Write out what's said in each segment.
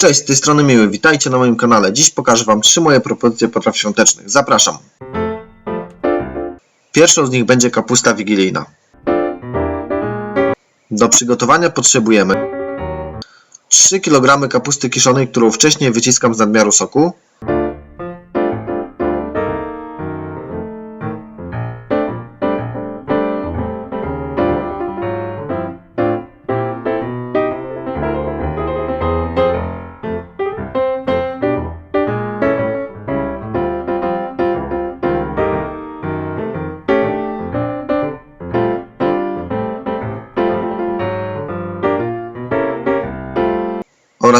Cześć, z tej strony Miły, witajcie na moim kanale. Dziś pokażę Wam trzy moje propozycje potraw świątecznych. Zapraszam. Pierwszą z nich będzie kapusta wigilijna. Do przygotowania potrzebujemy 3 kg kapusty kiszonej, którą wcześniej wyciskam z nadmiaru soku,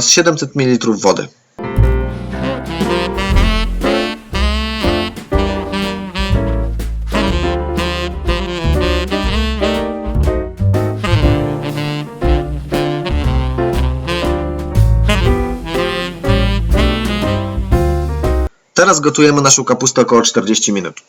oraz 700 ml wody. Teraz gotujemy naszą kapustę około 40 minut.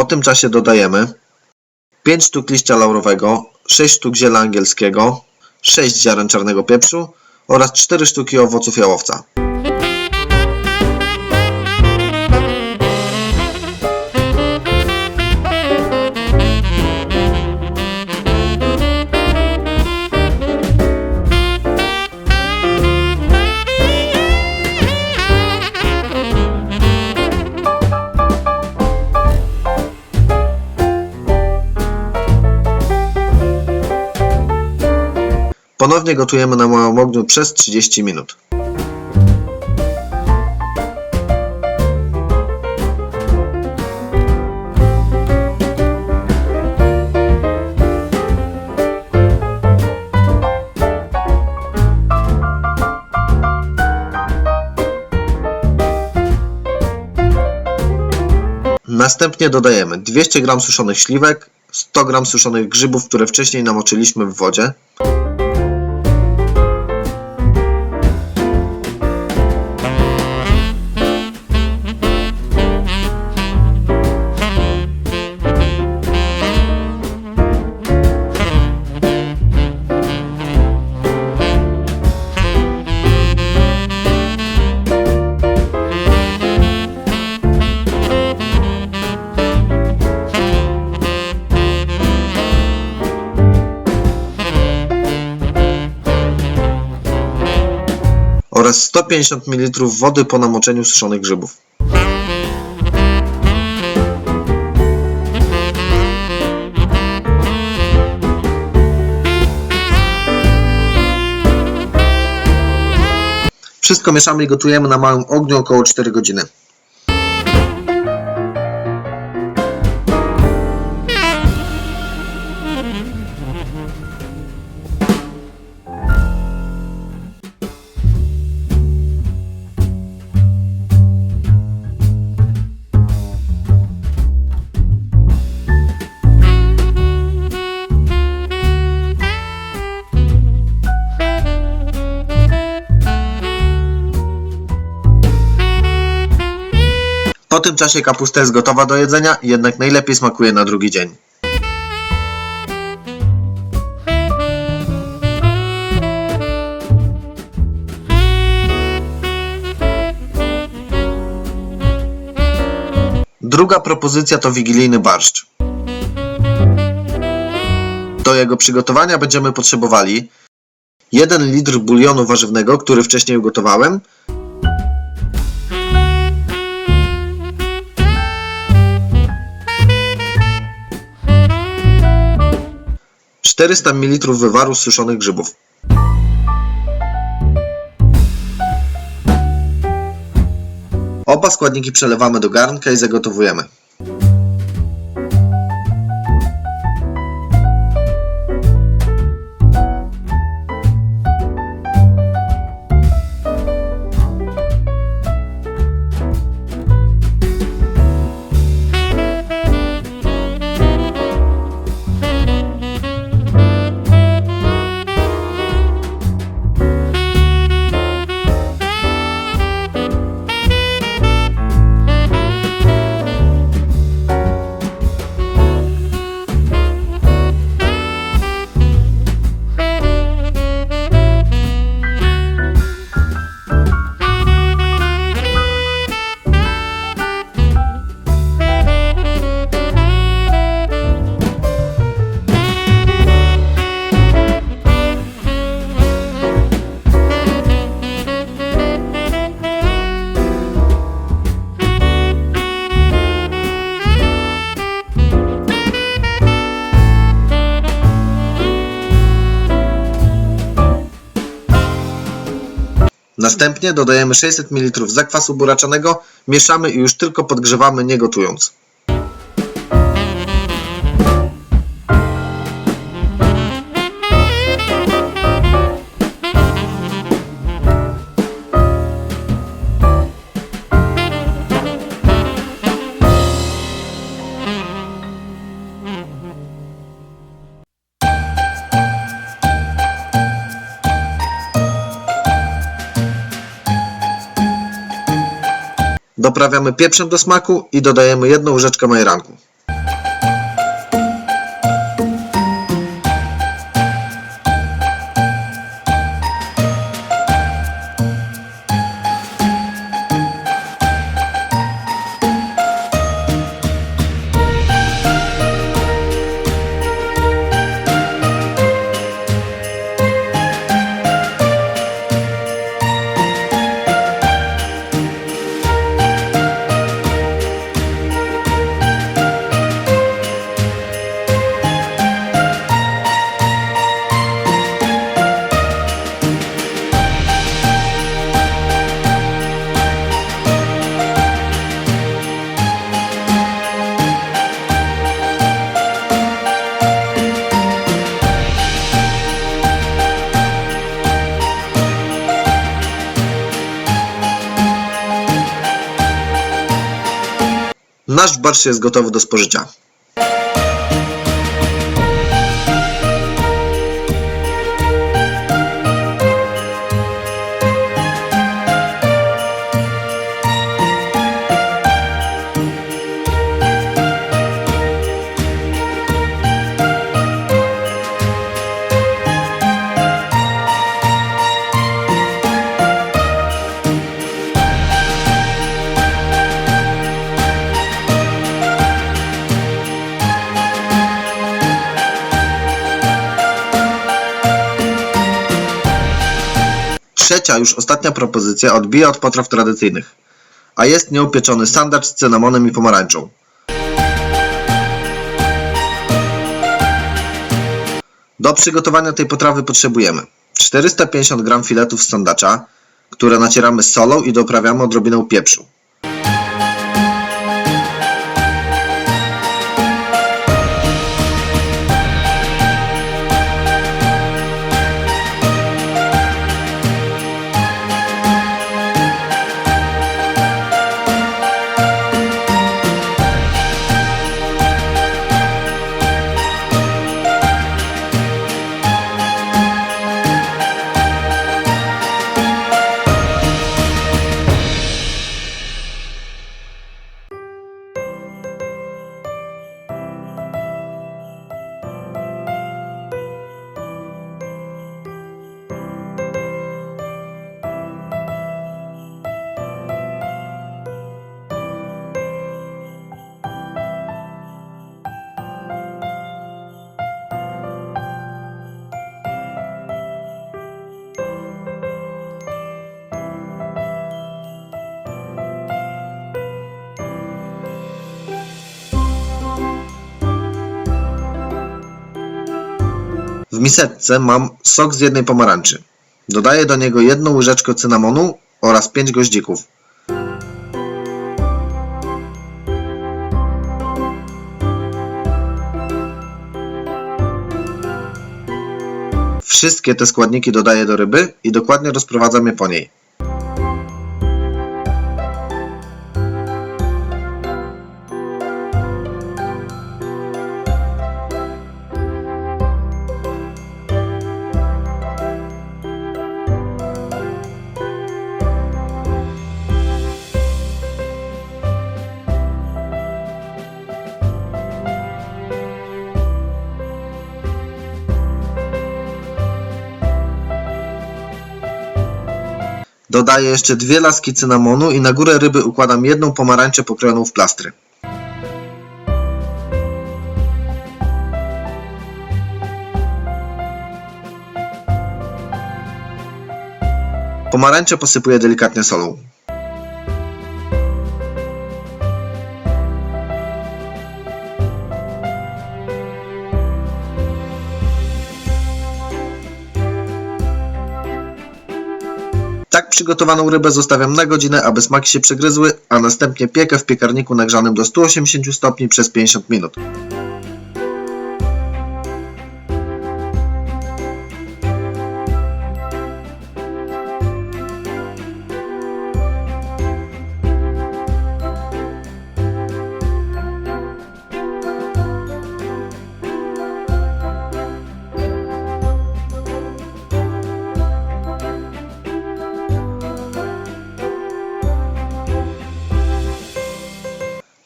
Po tym czasie dodajemy 5 sztuk liścia laurowego, 6 sztuk ziela angielskiego, 6 ziaren czarnego pieprzu oraz 4 sztuki owoców jałowca. Ponownie gotujemy na małym ogniu przez 30 minut. Następnie dodajemy 200 g suszonych śliwek, 100 g suszonych grzybów, które wcześniej namoczyliśmy w wodzie, 150 ml wody po namoczeniu suszonych grzybów. Wszystko mieszamy i gotujemy na małym ogniu około 4 godziny. Po tym czasie kapusta jest gotowa do jedzenia, jednak najlepiej smakuje na drugi dzień. Druga propozycja to wigilijny barszcz. Do jego przygotowania będziemy potrzebowali 1 litr bulionu warzywnego, który wcześniej ugotowałem, 400 ml wywaru z suszonych grzybów. Oba składniki przelewamy do garnka i zagotowujemy. Następnie dodajemy 600 ml zakwasu buraczanego, mieszamy i już tylko podgrzewamy, nie gotując. Doprawiamy pieprzem do smaku i dodajemy jedną łyżeczkę majeranku. Barszcz jest gotowy do spożycia. Trzecia, już ostatnia propozycja odbija od potraw tradycyjnych, a jest nieupieczony sandacz z cynamonem i pomarańczą. Do przygotowania tej potrawy potrzebujemy 450 g filetów sandacza, które nacieramy solą i doprawiamy odrobiną pieprzu. W miseczce mam sok z jednej pomarańczy. Dodaję do niego jedną łyżeczkę cynamonu oraz 5 goździków. Wszystkie te składniki dodaję do ryby i dokładnie rozprowadzam je po niej. Dodaję jeszcze dwie laski cynamonu i na górę ryby układam jedną pomarańczę pokrojoną w plastry. Pomarańcze posypuję delikatnie solą. Przygotowaną rybę zostawiam na godzinę, aby smaki się przegryzły, a następnie piekę w piekarniku nagrzanym do 180 stopni przez 50 minut.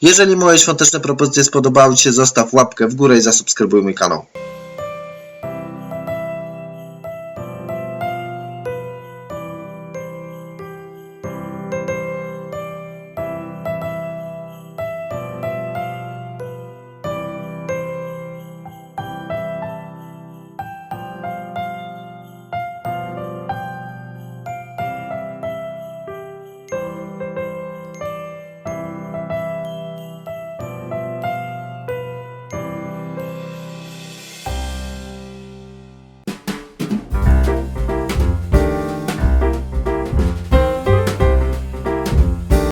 Jeżeli moje świąteczne propozycje spodobały Ci się, zostaw łapkę w górę i zasubskrybuj mój kanał.